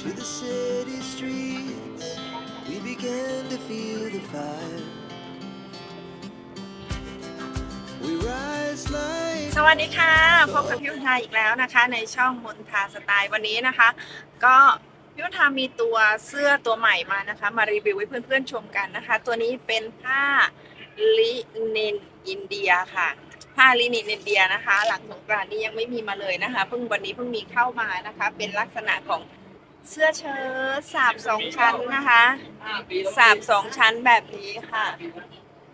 to the city streets, we began to feel the fire. We rise like สวัสดีค่ะ พบกับพี่วุฒาอีกแล้วนะคะ ในช่องมนทาสไตล์วันนี้นะคะ ก็พี่วุฒามีตัวเสื้อตัวใหม่มานะคะ มารีวิวให้เพื่อนๆชมกันนะคะ ตัวนี้เป็นผ้าลินินอินเดียค่ะ ผ้าลินินอินเดียนะคะ หลังสงกรานต์นี้ยังไม่มีมาเลยนะคะ เพิ่งวันนี้เพิ่งมีเข้ามานะคะ เป็นลักษณะของ เสื้อเชิ้ตสาบสองชั้นนะคะสาบสองชั้นแบบนี้ค่ะ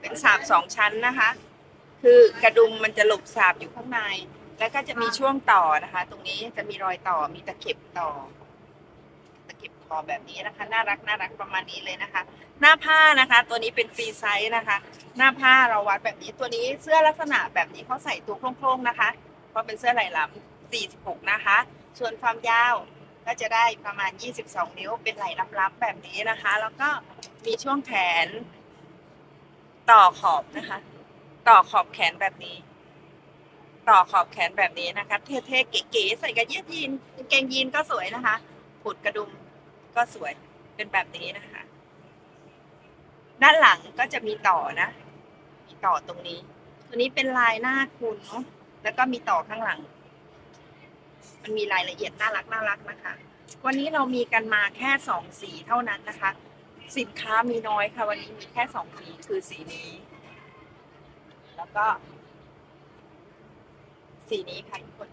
เป็นสาบสองชั้นนะคะ คือกระดุมมันจะหลบสาบอยู่ข้างใน แล้วก็จะมีช่วงต่อนะคะ ตรงนี้จะมีรอยต่อมีตะเข็บต่อ ตะเข็บต่อแบบนี้นะคะ น่ารักน่ารักประมาณนี้เลยนะคะ หน้าผ้านะคะ ตัวนี้เป็นฟรีไซส์นะคะ หน้าผ้าเราวัดแบบนี้ตัวนี้เสื้อลักษณะแบบนี้เขาใส่ตัวโคร่งๆนะคะ เพราะเป็นเสื้อไหล่หลำ46 นะคะ ส่วนความยาว ก็จะได้ประมาณ 22 นิ้วเป็นไหล่ลับๆแบบนี้นะคะ แล้วก็มีช่วงแขน ต่อขอบนะคะ ต่อขอบแขนแบบนี้ ต่อขอบแขนแบบนี้นะคะ เท่ๆเก๋ๆใส่กับยืดยีนเกงยีนก็สวยนะคะผูดกระดุมก็สวยเป็นแบบนี้นะคะ ด้านหลังก็จะมีต่อนะ มีต่อตรงนี้ ตัวนี้เป็นลายหน้าคุณเนาะแล้วก็มีต่อข้างหลังมันมีรายละเอียดน่ารักน่ารักนะคะ วันนี้เรามีกันมาแค่สองสีเท่านั้นนะคะ สินค้ามีน้อยค่ะ วันนี้มีแค่สองสีคือสีนี้ แล้วก็ สีนี้ค่ะทุกคน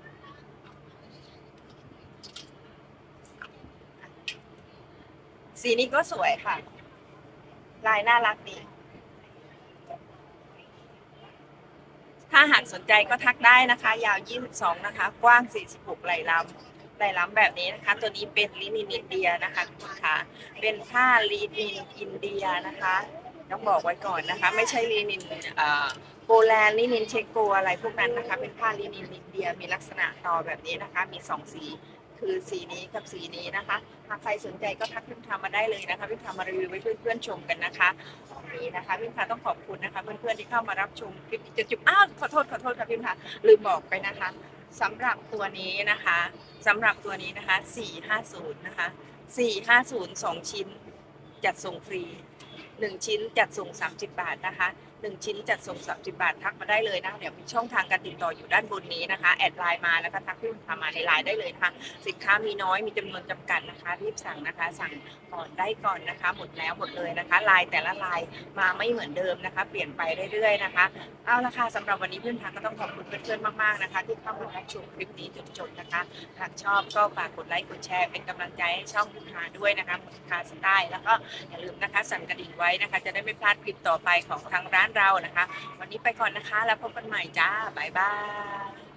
สีนี้ก็สวยค่ะ ลายน่ารักดีถ้าหากสนใจก็ทักได้นะคะ ยาว 22 นะคะ กว้าง 46ไหลลำ ไหล่ลำแบบนี้นะคะ ตัวนี้เป็นลินินอินเดียนะคะทุกคนค่ะเป็นผ้าลีนินอินเดียนะคะต้องบอกไว้ก่อนนะคะ ไม่ใช่ลีนินโปแลนด์ลีนินเชโกอะไรพวกนั้นนะคะ เป็นผ้าลีนินอินเดียมีลักษณะต่อแบบนี้นะคะ มีสองสีคือสีนี้กับสีนี้นะคะ หากใครสนใจก็ทักพิมพ์ทำมาได้เลยนะคะพิมพ์ทำมารีวิวให้เพื่อนๆชมกันนะคะนนี้นะคะพิมพ์ทาต้องขอบคุณนะคะเพื่อนๆที่เข้ามารับชมคลิปนี้จะจุบอ้าวขอโทษขอโทษค่ะพิมพ์ทาลืมบอกไปนะคะ สำหรับตัวนี้นะคะสำหรับตัวนี้นะคะ 450 นะคะ 450 2 ชิ้น จัดส่งฟรี 1 ชิ้นจัดส่ง 30 บาทนะคะ 1 ชิ้นจัดส่ง 30 บาททักมาได้เลยนะเดี๋ยวมีช่องทางการติดต่ออยู่ด้านบนนี้นะคะ แอดไลน์มาแล้วก็ทักพี่พิมพ์ทามาในไลน์ได้เลยนะคะสินค้ามีน้อยมีจำนวนจำกัดนะคะ รีบสั่งนะคะ สั่งก่อนได้ก่อนนะคะ หมดแล้วหมดเลยนะคะลายแต่ละลายมาไม่เหมือนเดิมนะคะ เปลี่ยนไปเรื่อยๆนะคะเอาละค่ะสำหรับวันนี้เพื่อนทางก็ต้องขอบคุณเพื่อนๆมากๆนะคะ ที่เข้ามารับชมคลิปนี้จนจบนะคะหากชอบก็ฝากกดไลค์กดแชร์เป็นกำลังใจให้ช่องคุณทาด้วยนะคะคุณทาสไตล์แล้วก็อย่าลืมนะคะสั่นกระดิ่งไว้นะคะ จะได้ไม่พลาดคลิปต่อไปของทางร้านเรานะคะ วันนี้ไปก่อนนะคะ แล้วพบกันใหม่จ้า บ๊ายบาย